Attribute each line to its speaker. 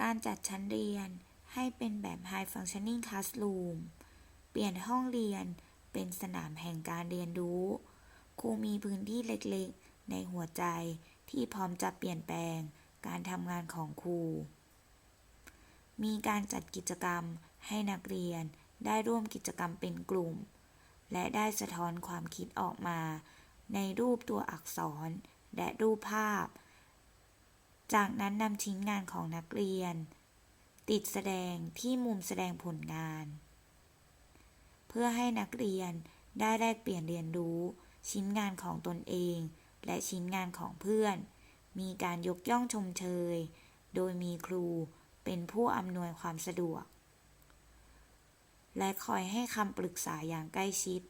Speaker 1: การจัดชั้นเรียนให้เป็นแบบ High Functioning Classroom เปลี่ยนห้องเรียนเป็นสนามแห่งการเรียนรู้ ครูมีพื้นที่เล็กๆ ในหัวใจที่พร้อมจะเปลี่ยนแปลงการทำงานของครู มีการจัดกิจกรรมให้นักเรียนได้ร่วมกิจกรรมเป็นกลุ่ม และได้สะท้อนความคิดออกมา ในรูปตัวอักษรและรูปภาพ จากนั้นนำชิ้นงานของนักเรียน ติดแสดงที่มุมแสดงผลงาน เพื่อให้นักเรียนได้แลกเปลี่ยนเรียนรู้ชิ้นงานของตนเอง และชิ้นงานของเพื่อน มีการยกย่องชมเชย โดยมีครูเป็นผู้อำนวยความสะดวก และคอยให้คำปรึกษาอย่างใกล้ชิด